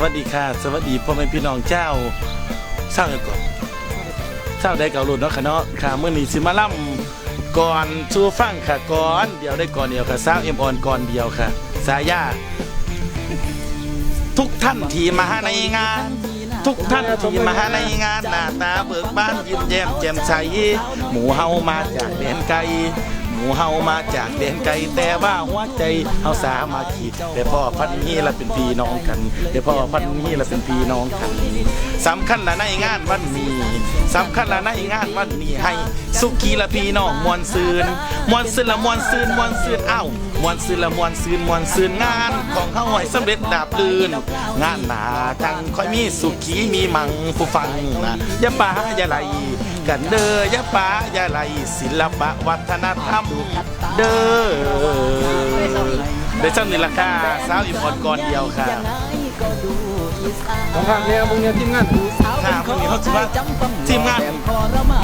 สวัสดีค่ะ สวัสดีพ่อแม่พี่น้องเจ้าเศร้าก่อนเศร้าได้เก่าหลุดเนาะค่ะเนาะค่ะเมื่อนี้สิมาล่ำก่อนชูฟังค่ะก่อนเดียวได้ก่อนเดียวค่ะสาเอ็มออนก่อนเดียวค่ะ สายาทุกท่านที่มาในงาน ทุกท่านที่มาในงานหน้าตาเบิกบานยิ้มแย้มแจ่มใสหมูเฮามาจากแดนไกล มูเฮามาจากแดนไกลแต่ว่าหัวใจเฮาสามาขีดแต่พ่อพันนี้ละเป็นพี่น้องกันแต่พ่อพันนี้ละเป็นพี่น้องกันสำคัญละในงานวันนี้สำคัญละในงานวันนี้ให้ สุขีละพี่น้องมวนซืนมวนซืนละมวนซืนมวนซืนอ้าวมวนซืนละมวนซืนมวนซืนงานของเฮาให้สำเร็จดาบลื่นงานหนาจังค่อยมีสุขีมีมังผู้ฟังนะอย่าป่าอย่าไหล กันเด้อยะป้ายะไหลศิลปะวัฒนธรรมเด้อได้ซ้ำนี่ราคาสาวอีพอนก่อนเดียวค่ะของทางเนี่ยมึงเนี่ยทีมงานค่ะพรุ่งนี้เขาจะว่าทีมงาน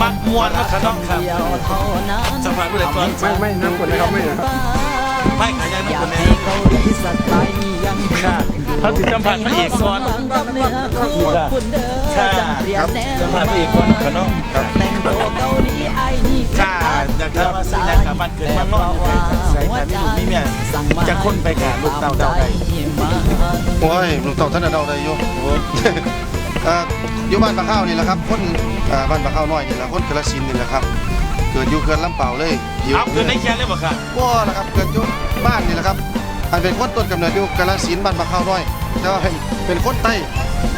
มักมวนนะครน้องครับสัมภาษณ์ผู้ใดก่อนไม่ไม่น้ำกดนะครับไม่นะครับไม่ขายางน้ำคนนี้ ค่ะเขาถึงสัมภาษณ์พระเอกก่อนค่ะครับสัมภาษณ์พระเอกก่อนนะครน้องครับค่ะอยากจะมาซื้ออยากกลับบ้านเกิดเมันนอนใส่ค่ะมีลูกมีเมียจะค้นไปค่ะลูกเต่าเต่าใดโอ้ยลูกเต่าท่านน่าได้อยู่อยู่บ้านปลาข้าวนี่แหละครับคนบ้านปลาข้าวน้อยนี่แหละคนกระสินนี่แหละครับ เกิดอยู่เขื่อนลำเปล่าเลยอยู่เอาคืนได้แค่เลยบ่ค่ะก็นะครับเกิดอยู่บ้านนี่แหละครับ อันเป็นคนต้นกำเนิดอยู่กาฬสินธุ์บ้านปลาข้าวน้อยแต่ว่าเป็นเป็นคนใต้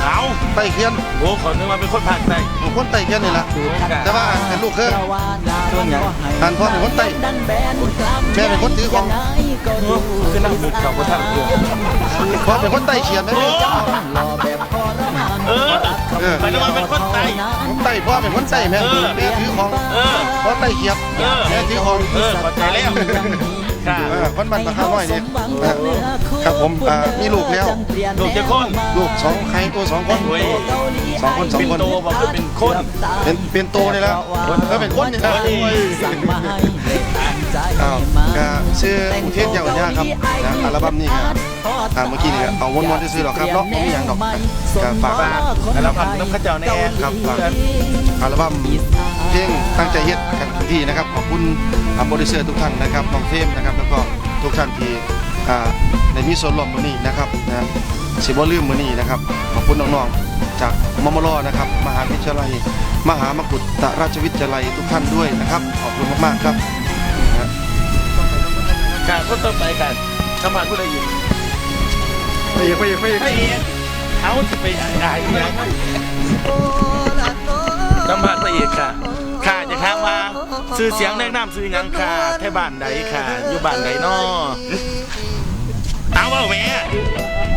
เอาใต้เขียนโอ้ขอนึกว่าเป็นคนภาคใต้คนใต้เขียนนี่แหละแต่ว่าเป็นลูกเคยต้นหยังอันพ่อเป็นคนใต้แม่เป็นคนถือของ คือนั่งบุกเขาก็ทำเพื่อพ่อเป็นคนใต้เขียนไหมโอ้เออเออหมายถึงว่าเป็นคนใต้ คนใต้พ่อเป็นคนใต้แม่เออแม่ถือของเออ พ่อใต้เขียบเออ แม่ถือของ เออเข้าใจแล้ว ค่ะเออคนบ้านปลาข้าวน้อยนี่เออครับผมอ่ามีลูกแล้ว ลูกจะคนลูกสองใครตัวสองคนโอ้ยสองคนสองเป็นคน โตบอกว่าเป็นคน เป็นเป็นโตนี่แล้วเออเป็นคนนี่นะโอ้ย อ้าวก็ชื่ออุเทศยาวญาครับนะอัลบั้มนี้ก็ อ่าเมื่อกี้นี่ก็เอาวนๆที่ซื้อหรอกครับเนาะไม่มีอย่างดอกก็ฝากบ้านแล้วเราพักน้ำข้าวเจ้าแน่ครับฝากอัลบั้มเพลงตั้งใจเฮ็ดกันที่นะครับขอบคุณอ่าโปรดิวเซอร์ทุกท่านนะครับน้องเทมนะครับแล้วก็ทุกท่านที่อ่าในมีส่วนร่วมมื้อนี้นะครับนะสิบ่ลืมมื้อนี้นะครับขอบคุณน้องๆจากมมรนะครับมหาวิทยาลัย มหามกุฏราชวิทยาลัยทุกท่านด้วยนะครับขอบคุณมากๆครับนะค่ะคนต่อไปกันสัมภาษณ์ผู้ใดอยู่ไปอีก ไปอีกไปอีกพระเอกเขาไปอะไรเนี่ยสัมภาษณ์พระเอกค่ะ ค่ะจะถามว่าซื้อเสียงแนะนำซื้อยังค่ะแท่บ้านใดค่ะ อยู่บ้านใดนอเอาว่าแม่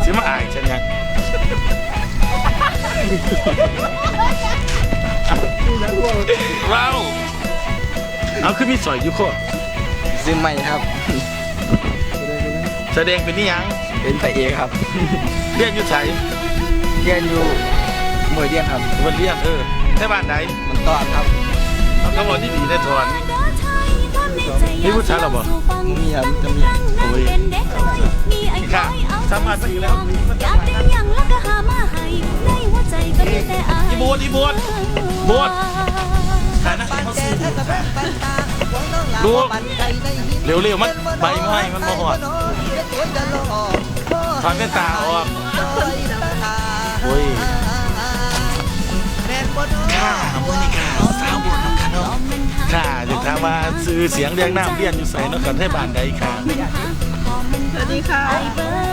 ซื้อมาอายฉันยังเราเอาขึ้นมีสอยอยู่โคซื้อใหม่ครับ แสดงเป็นนี่ยัง เป็นพระเอกครับ เรียนอยู่ไสเรียนอยู่หน่วยเรียนครับวันเรียนเออแท่บ้านใดมันตอนครับเอาคำบอกที่ดีได้ถอนนี่ผู้ชายเหรอบ่มีครับจะมีโอ้ยค่ะสามารถไปอยู่แล้วอยากได้หยังแล้วก็หามาให้ในหัวใจก็มีแต่อายอีโบดอีโบดโบดฐานะเขาซื้อลูกเร็วๆมันใบไม้มันมาหอด ถอนแว่นตาออกโอ้ยค่ะมื่อนี้ค่ะสาวบวชน้องค่ะเนาะค่ะจะถามว่าซื้อเสียงเรียงน้ำเรียนอยู่ใส่นกกันให้บ้านใดค่ะสวัสดีค่ะ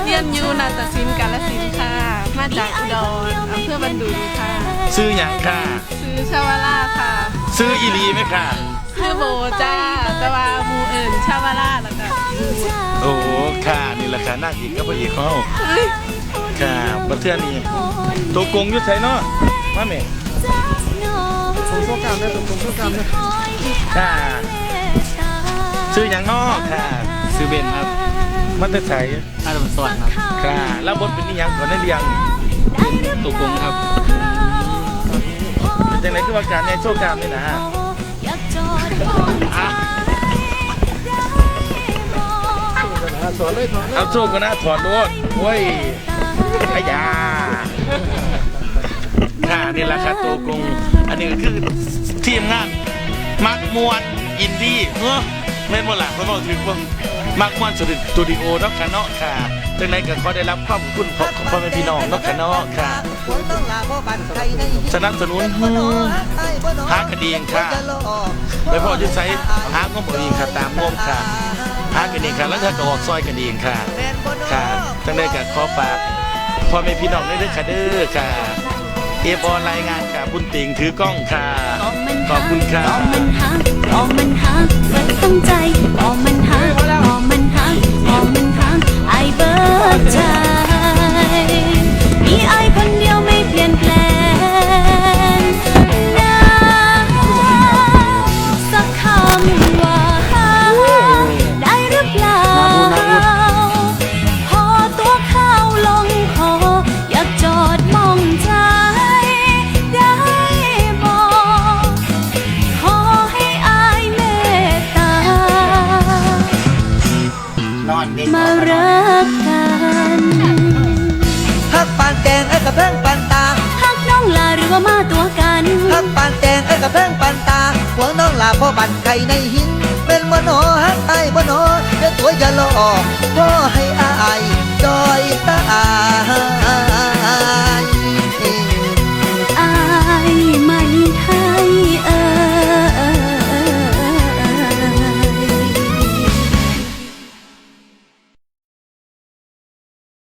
เรียนยูนาตศิลป์กาลสินค่ะ มาจากอุดรอำเภอบันดุงค่ะ ซื้อหยังค่ะ ซื้อชาวาล่าค่ะ ซื้ออีหลีไหมค่ะ ชื่อโบจ้าแตะวาหมูเอิญชาวาล่าแล้วก็โอ้โหค่ะนี่แหละค่ะนั่งอีกก็พระเอกเขาค่ะบัดเทื่อนี้ตัวกงอยุทธไสเนาะมาแม่ผมโซกามได้ผมโซกามได้ค่ะซื้อหยังเนาะค่ะซื้อเบนครับมันจะใส่อาดมสวรรค์ครับค่ะแล้วบทเป็นนี่ยังก่อนได้เรียงตุกกงครับเป็นจังไรคือว่าการในโชว์กรรมนี่นะอะ เอาสู้กันนะถอด้วยโอ้ยพยาค่ะนี่แหละครับตัวกรุง อันนี้คือทีมงาน มักมวนอินดี้เออไม่หมดละไม่บอกถึงบ้าง มักมวนสตูดิโอเนาะค่ะเนาะค่ะจังไดก็ขอได้รับความขอบคุณของของพ่อแม่พี่น้องเนาะค่ะเนาะค่ะ สนับสนุนหากระเดียงค่ะไปพ่อจะใช้หางมเอาเองค่ะตามงมค่ะหากระเดียงค่ะแล้วถ้าก็ออกซอยกระเดียงค่ะ ค่ะจังไดก็ขอฝากพ่อแม่พี่น้องได้เด้อค่ะเด้อค่ะเอฟออนรายงานค่ะบุญติงถือกล้องค่ะขอบคุณค่ะ ระเพงปันตาหัวน้องลาพ่อบันไข่ในหิน เป็นมโนหักไอมโนเดี๋ยวตัวจะลอออกพ่อให้อายดอยตา